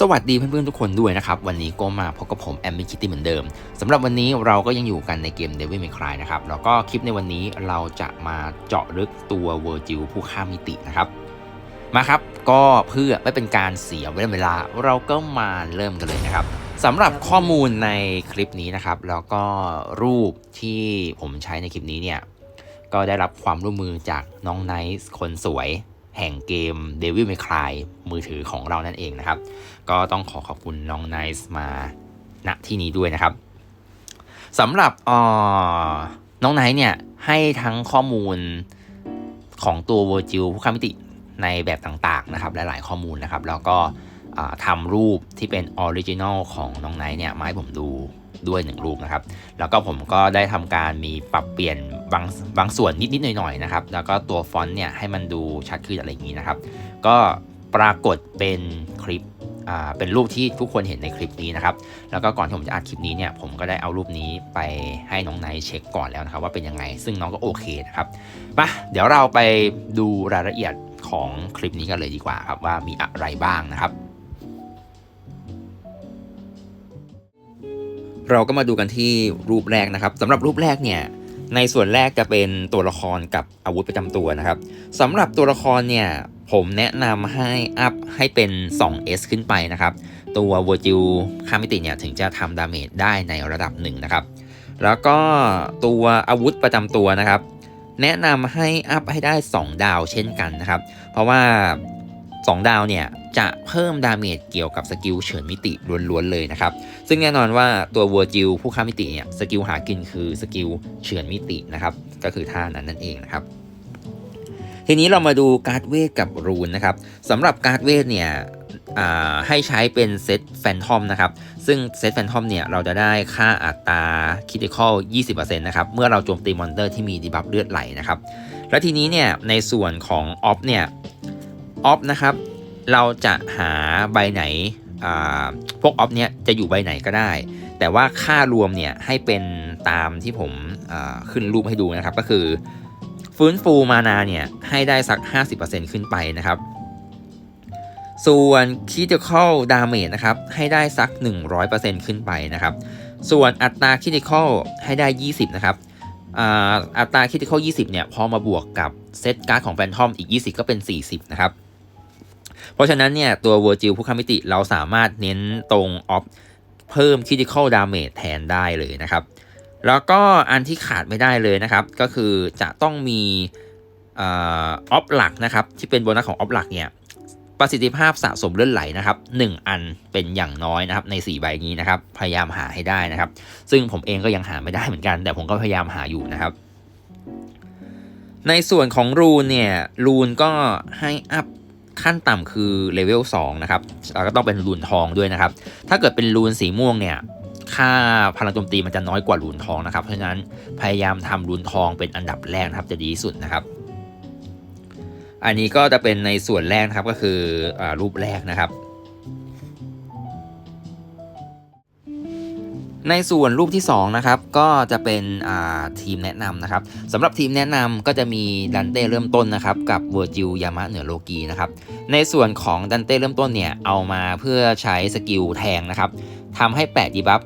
สวัสดีเพื่อนๆทุกคนด้วยนะครับ วันนี้ก็มาพบกับผมแอมมี่คิตตี้เหมือนเดิมสำหรับวันนี้เราก็ยังอยู่กันในเกม Devil May Cry นะครับ แล้วก็คลิปในวันนี้เราจะมาเจาะลึกตัวเวอร์จิลผู้ข้ามิตินะครับ มาครับ ก็เพื่อไม่เป็นการเสียเวลา เราก็มาเริ่มกันเลยนะครับสำหรับข้อมูลในคลิปนี้นะครับ แล้วก็รูปที่ผมใช้ในคลิปนี้เนี่ยก็ได้รับความร่วมมือจากน้องไนท์คนสวย แห่งเกม Devil May Cry มือถือของเรานั่นเองนะครับ ก็ต้องขอขอบคุณน้องไนท์มาณที่นี้ด้วยนะครับสำหรับอ่อน้องไนท์เนี่ยให้ทั้งข้อมูลของตัว v i r g i l ผู้ข้ามมิติในแบบต่างๆนะครับหลายๆข้อมูลนะครับ แล้วก็ทำรูปที่เป็นออริจินอลของน้องไนท์เนี่ยมาให้ผมดู ด้วยหนึ่งรูปนะครับ แล้วก็ผมก็ได้ทำการมีปรับเปลี่ยนบางบางส่วนนิดๆหน่อยๆนะครับ แล้วก็ตัวฟอนต์เนี่ยให้มันดูชัดขึ้นอะไรอย่างนี้นะครับ ก็ปรากฏเป็นคลิปอ่าเป็นรูปที่ทุกคนเห็นในคลิปนี้นะครับ แล้วก็ก่อนที่ผมจะอัดคลิปนี้เนี่ย ผมก็ได้เอารูปนี้ไปให้น้องไนท์เช็คก่อนแล้วนะครับ ว่าเป็นยังไง ซึ่งน้องก็โอเคนะครับมาเดี๋ยวเราไปดูรายละเอียดของคลิปนี้กันเลยดีกว่าครับว่ามีอะไรบ้างนะครับ เราก็มาดูกันที่รูปแรกนะครับสำหรับรูปแรกเนี่ยในส่วนแรกจะเป็นตัวละครกับอาวุธประจำตัวนะครับสำหรับตัวละครเนี่ยผมแนะนำให้อัพให้เป็น 2S ขึ้นไปนะครับ ตัววอจิลคามิติเนี่ยถึงจะทำดาเมจได้ในระดับหนึ่งนะครับ แล้วก็ตัวอาวุธประจำตัวนะครับ แนะนำให้อัพให้ได้ 2 ดาวเช่นกันนะครับ เพราะว่า 2 ดาวเนี่ยจะเพิ่มดาเมจเกี่ยวกับสกิลเฉินมิติล้วนๆเลยนะครับ ซึ่งแน่นอนว่าตัววอร์จิลผู้ค้ามิติเนี่ยสกิลหากินคือสกิลเฉือนมิตินะครับก็คือท่านั้นนั่นเองนะครับทีนี้เรามาดูการ์ดเวทกับรูนนะครับสำหรับการ์ดเวทเนี่ยให้ใช้เป็นเซตแฟนทอมนะครับ ซึ่งเซตแฟนทอมเนี่ยเราจะได้ค่าอัตราคิติคอล 20%นะครับ เมื่อเราโจมตีมอนเตอร์ที่มีดีบัฟเลือดไหลนะครับ แล้วทีนี้เนี่ยในส่วนของออฟเนี่ย ออฟนะครับ เราจะหาใบไหนพวกออฟเนี่ยจะอยู่ใบไหนก็ได้ แต่ว่าค่ารวมเนี่ยให้เป็นตามที่ผมขึ้นรูปให้ดูนะครับ ก็คือ ฟื้นฟูมานาเนี่ยให้ได้สัก 50%ขึ้นไปนะครับ ส่วน critical damage นะครับให้ได้สัก 100%ขึ้นไปนะครับ ส่วนอัตรา critical ให้ได้ 20 นะครับอัตรา critical 20 เนี่ยพอมาบวกกับเซตการ์ดของ Phantom อีก 20 ก็เป็น 40 นะครับ เพราะฉะนั้นเนี่ยตัว Virgil ผู้ค้ามิติเราสามารถเน้นตรงออฟเพิ่ม critical damage แทนได้เลยนะครับ แล้วก็อันที่ขาดไม่ได้เลยนะครับ ก็คือจะต้องมีออฟหลักนะครับ ที่เป็นโบนัสของออฟหลักเนี่ยประสิทธิภาพสะสมเลื่อนไหลนะครับ 1 อันเป็นอย่างน้อยนะครับใน 4 ใบนี้นะครับ พยายามหาให้ได้นะครับ ซึ่งผมเองก็ยังหาไม่ได้เหมือนกัน แต่ผมก็พยายามหาอยู่นะครับ ในส่วนของรูนเนี่ยรูนก็ให้อัพ ขั้นต่ำคือเลเวล2นะครับแล้วก็ต้องเป็นรูนทองด้วยนะครับ ถ้าเกิดเป็นรูนสีม่วงเนี่ยค่าพลังโจมตีมันจะน้อยกว่ารูนทองนะครับ เพราะฉะนั้นพยายามทำรูนทองเป็นอันดับแรกนะครับจะดีที่สุดนะครับ อันนี้ก็จะเป็นในส่วนแรกนะครับก็คืออรูปแรกนะครับ ในส่วนรูปที่2นะครับก็จะเป็นทีมแนะนำนะครับสำหรับทีมแนะนำก็จะมีดันเต้เริ่มต้นนะครับกับเวอร์จิลยามะเหนือโลกีนะครับในส่วนของดันเต้เริ่มต้นเนี่ยเอามาเพื่อใช้สกิลแทงนะครับทำให้แปะดีบัฟ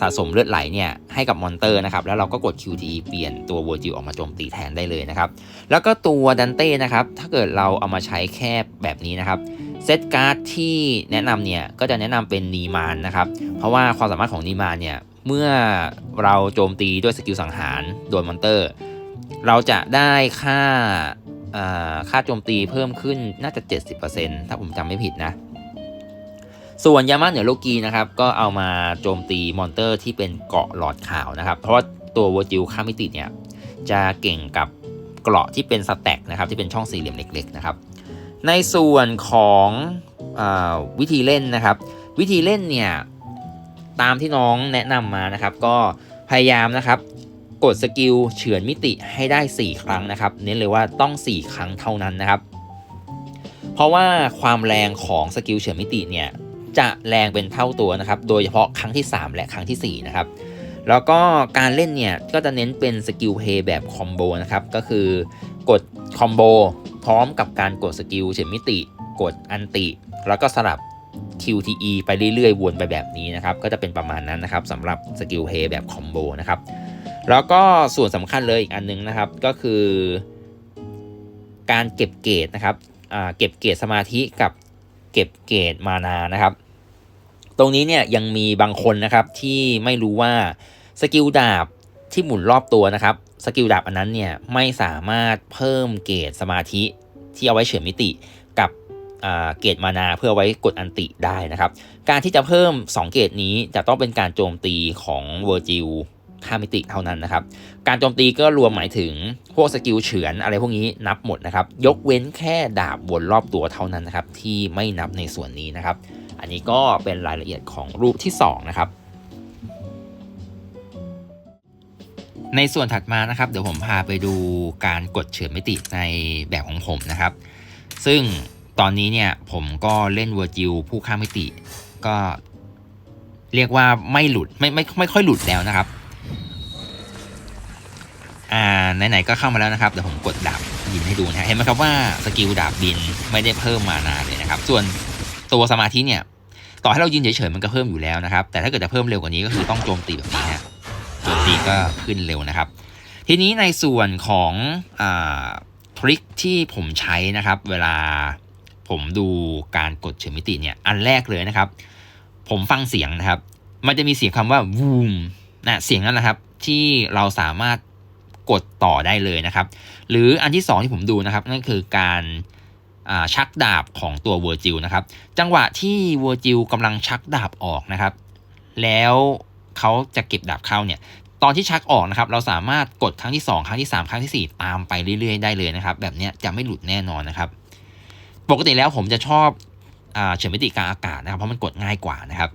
สะสมเลือดไหลเนี่ยให้กับมอนเตอร์นะครับแล้วเราก็กด QT เปลี่ยนตัวเวอร์จิลออกมาโจมตีแทนได้เลยนะครับแล้วก็ตัวดันเต้นะครับถ้าเกิดเราเอามาใช้แค่แบบนี้นะครับ เซตการ์ดที่แนะนำเนี่ยก็จะแนะนำเป็นนีมานนะครับ เพราะว่าความสามารถของนีมานเนี่ยเมื่อเราโจมตีด้วยสกิลสังหารโดนมอนเตอร์ เราจะได้ค่าค่าโจมตีเพิ่มขึ้นน่าจะ 70%ถ้าผมจำไม่ผิดนะ ส่วนยามาเหนือโลกีนะครับ ก็เอามาโจมตีมอนเตอร์ที่เป็นเกาะหลอดขาวนะครับ เพราะว่าตัววอจิลคามิติเนี่ยจะเก่งกับเกราะที่เป็นสแต็กนะครับที่เป็นช่องสี่เหลี่ยมเล็กๆนะครับ ในส่วนของอวิธีเล่นนะครับ วิธีเล่นเนี่ยตามที่น้องแนะนำมานะครับ ก็พยายามนะครับ กดสกิลเฉือนมิติให้ได้ 4 ครั้งนะครับเน้นเลยว่าต้อง 4 ครั้งเท่านั้นนะครับ เพราะว่าความแรงของสกิลเฉือนมิติเนี่ยจะแรงเป็นเท่าตัวนะครับ โดยเฉพาะครั้งที่ 3 และครั้งทีสี่4 นะครับ แล้วก็การเล่นเนี่ยก็จะเน้นเป็นสกิลเพย์แบบคอมโบนะครับ ก็คือกดคอมโบ พร้อมกับการกดสกิลเฉือนมิติ กดอันติ แล้วก็สลับ QTE ไปเรื่อยๆ วนไปแบบนี้นะครับ ก็จะเป็นประมาณนั้นนะครับสำหรับสกิลเพย์แบบคอมโบนะครับ แล้วก็ส่วนสำคัญเลยอีกอันนึงนะครับ ก็คือ การเก็บเกรดนะครับเก็บเกรดสมาธิกับเก็บเกรดมานานะครับ ตรงนี้เนี่ยยังมีบางคนนะครับที่ไม่รู้ว่าสกิลดาบที่หมุนรอบตัวนะครับ สกิลดาบอันนั้นเนี่ยไม่สามารถเพิ่มเกรดสมาธิที่เอาไว้เฉื่อนมิติกับเกรดมานาเพื่อไว้กดอันติได้นะครับ การที่จะเพิ่ม 2 เกรดนี้จะต้องเป็นการโจมตีของเวอร์จิลข้ามมิติเท่านั้นนะครับ การโจมตีก็รวมหมายถึงพวกสกิลเฉือนอะไรพวกนี้นับหมดนะครับ ยกเว้นแค่ดาบวนรอบตัวเท่านั้นนะครับที่ไม่นับในส่วนนี้นะครับ อันนี้ก็เป็นรายละเอียดของรูปที่2นะครับ ในส่วนถัดมานะครับ เดี๋ยวผมพาไปดูการกดเฉือนมิติในแบบของผมนะครับ ซึ่งตอนนี้เนี่ยผมก็เล่นเวอร์จิลผู้ข้ามมิติ ก็เรียกว่าไม่หลุดไม่ไม่ไม่ค่อยหลุดแล้วนะครับ อ่าไหนๆก็เข้ามาแล้วนะครับเดี๋ยวผมกดดาบบินให้ดูนะฮะเห็นไหมครับว่าสกิลดาบบินไม่ได้เพิ่มมานาเลยนะครับ ส่วนตัวสมาธิเนี่ยต่อให้เรายืนเฉยๆมันก็เพิ่มอยู่แล้วนะครับ แต่ถ้าเกิดจะเพิ่มเร็วกว่านี้ก็คือต้องโจมตีแบบนี้ฮะ โจมตีก็ขึ้นเร็วนะครับ ทีนี้ในส่วนของอทริคที่ผมใช้นะครับ เวลาผมดูการกดเฉือนมิติเนี่ยอันแรกเลยนะครับ ผมฟังเสียงนะครับ มันจะมีเสียงคำว่าวูมนะเสียงนั้นแหละครับ ที่เราสามารถกดต่อได้เลยนะครับ หรืออันที่สองที่ผมดูนะครับ นั่นคือการชักดาบของตัวเวอร์จิลนะครับ จังหวะที่เวอร์จิลกำลังชักดาบออกนะครับ แล้ว เขาจะเก็บดาบเข้าเนี่ยตอนที่ชักออกนะครับเราสามารถกดครั้งที่ 2 ครั้งที่ 3 ครั้งทีสี่4 ตามไปเรื่อยๆ ได้เลยนะครับ แบบนี้จะไม่หลุดแน่นอนนะครับ ปกติแล้วผมจะชอบอเฉือนมิติกลางอากาศนะครับ เพราะมันกดง่ายกว่านะครับ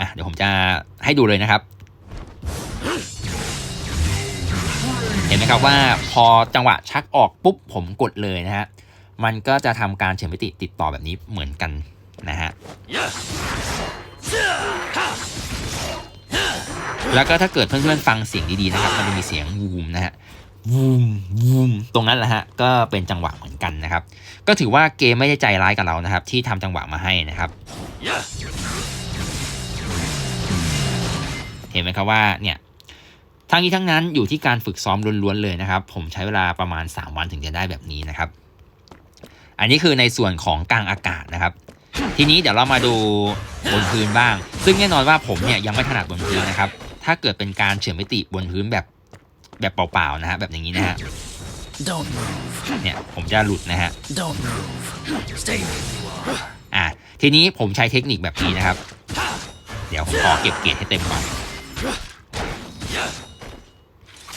อะเดี๋ยวผมจะให้ดูเลยนะครับ เห็นไหมครับว่าพอจังหวะชักออกปุ๊บผมกดเลยนะฮะมันก็จะทำการเฉือนมิติติดต่อแบบนี้เหมือนกันนะฮะ แล้วก็ถ้าเกิดเพื่อนๆฟังเสียงดีๆนะครับ มันจะมีเสียงวูมนะฮะวูมวูมตรงนั้นแหละฮะก็เป็นจังหวะเหมือนกันนะครับ ก็ถือว่าเกมไม่ได้ใจร้ายกับเรานะครับ ที่ทำจังหวะมาให้นะครับ เห็นไหมครับว่าเนี่ยทั้งนี้ทั้งนั้นอยู่ที่การฝึกซ้อมล้วนๆเลยนะครับ ผมใช้เวลาประมาณ 3 วันถึงจะได้แบบนี้นะครับ อันนี้คือในส่วนของกลางอากาศนะครับ ทีนี้เดี๋ยวเรามาดูบนพื้นบ้าง ซึ่งแน่นอนว่าผมเนี่ยยังไม่ถนัดบนพื้นนะครับ ถ้าเกิดเป็นการเฉือนมิติบนพื้นแบบแบบเปล่าๆนะฮะแบบอย่างนี้นะฮะ Don't move. เนี่ยผมจะหลุดนะฮะ Don't move. Stay where you are. อะทีนี้ผมใช้เทคนิคแบบนี้นะครับ เดี๋ยวผมขอเก็บเกียรติให้เต็มก่อน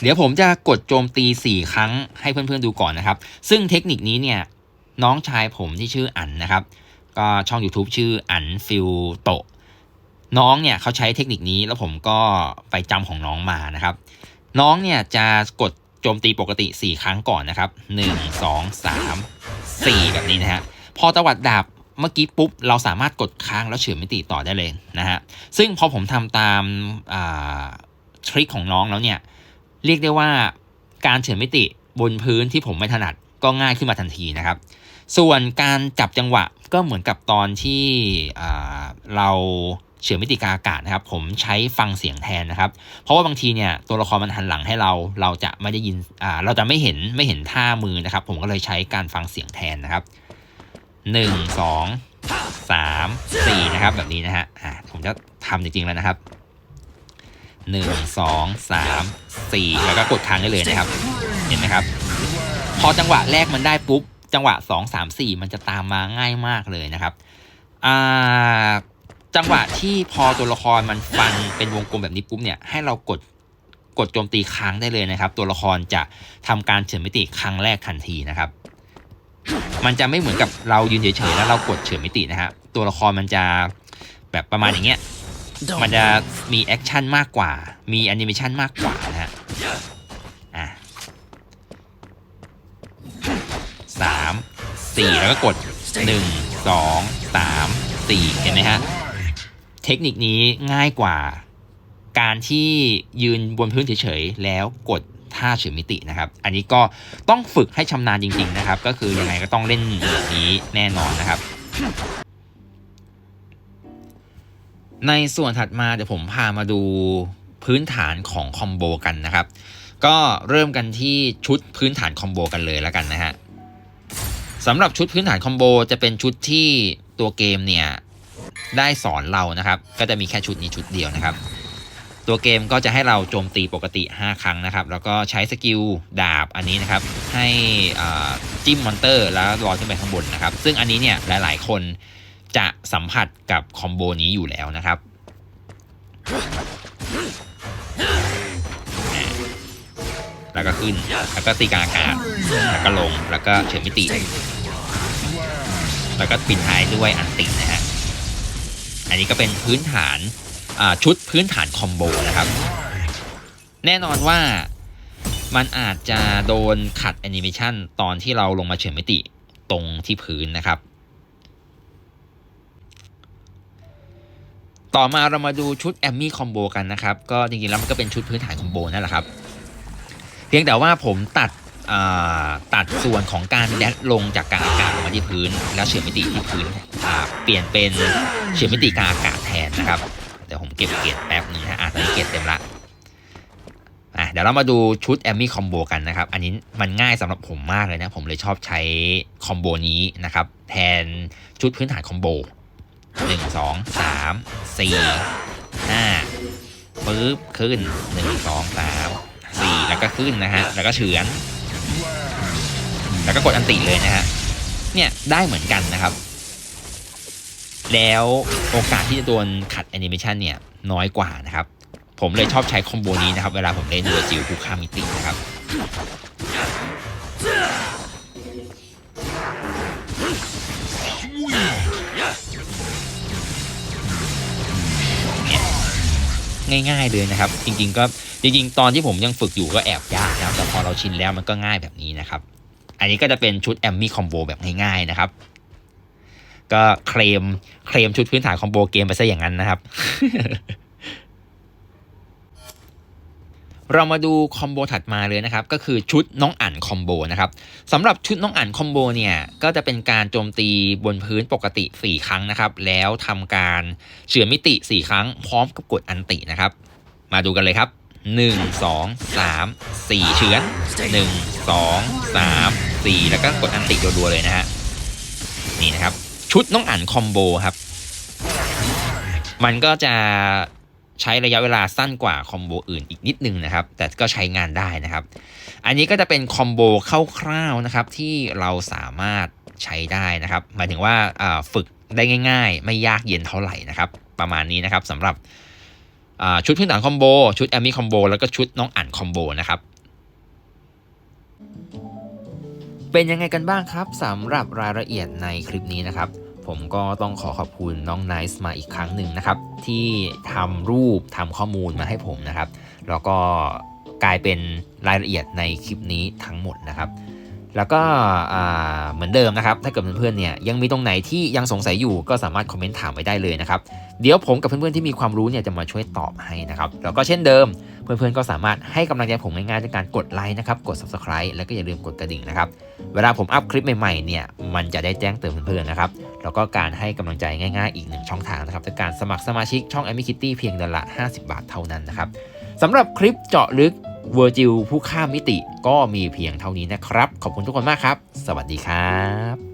เดี๋ยวผมจะกดโจมตี 4 ครั้งให้เพื่อนๆดูก่อนนะครับ ซึ่งเทคนิคนี้เนี่ยน้องชายผมที่ชื่ออั๋นนะครับ ก็ช่อง YouTube ชื่ออันฟิลโตน้องเนี่ยเขาใช้เทคนิคนี้แล้วผมก็ไปจำของน้องมานะครับ น้องเนี่ยจะกดโจมตีปกติ 4 ครั้งก่อนนะครับ 1 2 3 4 แบบนี้นะฮะ พอตวัดดาบเมื่อกี้ปุ๊บ เราสามารถกดค้างแล้วเฉือนมิติต่อได้เลยนะฮะ ซึ่งพอผมทำตามาทริคของน้องแล้วเนี่ย เรียกได้ว่าการเฉือนมิติบนพื้นที่ผมไม่ถนัดก็ง่ายขึ้นมาทันทีนะครับ ส่วนการจับจังหวะก็เหมือนกับตอนที่เราเฉือนมิติกาอากาศนะครับ ผมใช้ฟังเสียงแทนนะครับ เพราะว่าบางทีเนี่ยตัวละครมันหันหลังให้เรา เราจะไม่ได้ยินอ่าเราจะไม่เห็นไม่เห็นท่ามือนะครับ ผมก็เลยใช้การฟังเสียงแทนนะครับหนึ่งสองสามสี่นะครับ แบบนี้นะฮะอ่าผมจะทำจริงๆแล้วนะครับหนึ่งสองสามสี่แล้วก็กดค้างได้เลยนะครับ เห็นไหมครับ พอจังหวะแรกมันได้ปุ๊บ จังหวะสองสามสี่มันจะตามมาง่ายมากเลยนะครับอ่าจังหวะที่พอตัวละครมันฟันเป็นวงกลมแบบนี้ปุ๊บเนี่ยให้เรากดกดโจมตีค้างได้เลยนะครับ ตัวละครจะทำการเฉือนมิติครั้งแรกทันทีนะครับ มันจะไม่เหมือนกับเรายืนเฉยๆแล้วเรากดเฉือนมิตินะฮะตัวละครมันจะแบบประมาณอย่างเงี้ยมันจะมีแอคชั่นมากกว่า มีแอนิเมชันมากกว่านะฮะ 4 แล้วก็กด 1 2 3 4 เห็นไหมฮะ เทคนิคนี้ง่ายกว่า การที่ยืนบนพื้นเฉยๆ แล้วกดท่าเฉื่อมิตินะครับ อันนี้ก็ต้องฝึกให้ชำนาญจริง ๆ นะครับ ก็คือยังไงก็ต้องเล่นแบบนี้แน่นอนนะครับ ในส่วนถัดมาเดี๋ยวผมพามาดูพื้นฐานของคอมโบกันนะครับ ก็เริ่มกันที่ชุดพื้นฐานคอมโบกันเลยแล้วกันนะฮะ สำหรับชุดพื้นฐานคอมโบจะเป็นชุดที่ตัวเกมเนี่ยได้สอนเรานะครับ ก็จะมีแค่ชุดนี้ชุดเดียวนะครับ ตัวเกมก็จะให้เราโจมตีปกติ 5 ครั้งนะครับ แล้วก็ใช้สกิลดาบอันนี้นะครับ ให้จิ้มมอนเตอร์แล้วลอยขึ้นไปข้างบนนะครับ ซึ่งอันนี้เนี่ยหลาย ๆ คนจะสัมผัสกับคอมโบนี้อยู่แล้วนะครับแล้วก็ขึ้น แล้วก็ตีกลางอากาศ แล้วก็ลง แล้วก็เฉือนมิติ แล้วก็ปิดท้ายด้วยอันตินะฮะ อันนี้ก็เป็นพื้นฐานชุดพื้นฐานคอมโบนะครับ แน่นอนว่ามันอาจจะโดนขัดแอนิเมชันตอนที่เราลงมาเฉื่อนมิติตรงที่พื้นนะครับ ต่อมาเรามาดูชุดแอมมี่คอมโบกันนะครับ ก็จริงๆแล้วมันก็เป็นชุดพื้นฐานคอมโบนั่นแหละครับ เพียงแต่ว่าผมตัด ตัดส่วนของการแดดลงจากกลางอากาศลงมาที่พื้น แล้วเฉือนมิติที่พื้นเปลี่ยนเป็นเฉือนมิติกลางอากาศแทนนะครับเดี๋ยวผมเก็บเกียรแป๊บหนึงนะฮะอะตอนนี้เกียรติเต็มละอะเดี๋ยวเรามาดูชุดแอมมี่คอมโบกันนะครับ อันนี้มันง่ายสำหรับผมมากเลยนะ ผมเลยชอบใช้คอมโบนี้นะครับ แทนชุดพื้นฐานคอมโบหนึ่งสองสามสี่ห้าปึ๊บขึ้นหนึ่งสองสามสี่แล้วก็ขึ้นนะฮะ แล้วก็เฉือน แล้วก็กดอันติเลยนะฮะเนี่ยได้เหมือนกันนะครับ แล้วโอกาสที่จะโดนขัดแอนิเมชันเนี่ยน้อยกว่านะครับ ผมเลยชอบใช้คอมโบนี้นะครับ เวลาผมเล่นเวอจิวผู้ข้ามมิตินะครับง่ายๆเลยนะครับ จริงๆก็จริงๆ ตอนที่ผมยังฝึกอยู่ก็แอบยากนะครับแต่พอเราชินแล้วมันก็ง่ายแบบนี้นะครับ อันนี้ก็จะเป็นชุดแอมมี่คอมโบแบบง่ายๆนะครับ ก็เคลมเคลมชุดพื้นฐานคอมโบเกมไปซะอย่างนั้นนะครับ เรามาดูคอมโบถัดมาเลยนะครับ ก็คือชุดน้องอ่านคอมโบนะครับสำหรับชุดน้องอ่านคอมโบเนี่ย ก็จะเป็นการโจมตีบนพื้นปกติ 4 ครั้งนะครับ แล้วทำการเฉือนมิติ 4 ครั้งพร้อมกับกดอันตินะครับ มาดูกันเลยครับ 1 2 3 4 เฉือน 1 2 3 4 แล้วก็กดอันติรัวๆเลยนะฮะ นี่นะครับ ชุดน้องอ่านคอมโบครับ มันก็จะใช้ระยะเวลาสั้นกว่าคอมโบอื่นอีกนิดนึงนะครับ แต่ก็ใช้งานได้นะครับ อันนี้ก็จะเป็นคอมโบคร่าวๆนะครับที่เราสามารถใช้ได้นะครับ หมายถึงว่าฝึกได้ง่าย ๆ ไม่ยากเย็นเท่าไหร่นะครับ ประมาณนี้นะครับสำหรับ ชุดพื้นฐานคอมโบชุดแอมมี่คอมโบแล้วก็ชุดน้องอ่านคอมโบนะครับเป็นยังไงกันบ้างครับสำหรับรายละเอียดในคลิปนี้นะครับ ผมก็ต้องขอขอบคุณน้องไนซ์มาอีกครั้งหนึ่งนะครับ ที่ทำรูปทำข้อมูลมาให้ผมนะครับ แล้วก็กลายเป็นรายละเอียดในคลิปนี้ทั้งหมดนะครับ แล้วก็เหมือนเดิมนะครับ ถ้าเกิดเพื่อนๆเนี่ยยังมีตรงไหนที่ยังสงสัยอยู่ก็สามารถคอมเมนต์ถามไว้ได้เลยนะครับ เดี๋ยวผมกับเพื่อนๆที่มีความรู้เนี่ยจะมาช่วยตอบให้นะครับ แล้วก็เช่นเดิม เพื่อนๆก็สามารถให้กำลังใจผมง่ายๆด้วยการกดไลค์นะครับ กด subscribe แล้วก็อย่าลืมกดกระดิ่งนะครับ เวลาผมอัพคลิปใหม่ๆเนี่ยมันจะได้แจ้งเตือนเพื่อนๆนะครับ แล้วก็การให้กำลังใจง่ายๆ อีกหนึ่งช่องทางนะครับด้วยการสมัครสมาชิกช่อง a m i Kitty เพียงเดือนละ 50 บาทเท่านั้นนะครับสำหรับคลิปเจาะลึก เวอร์จิลผู้ข้ามมิติก็มีเพียงเท่านี้นะครับ ขอบคุณทุกคนมากครับ สวัสดีครับ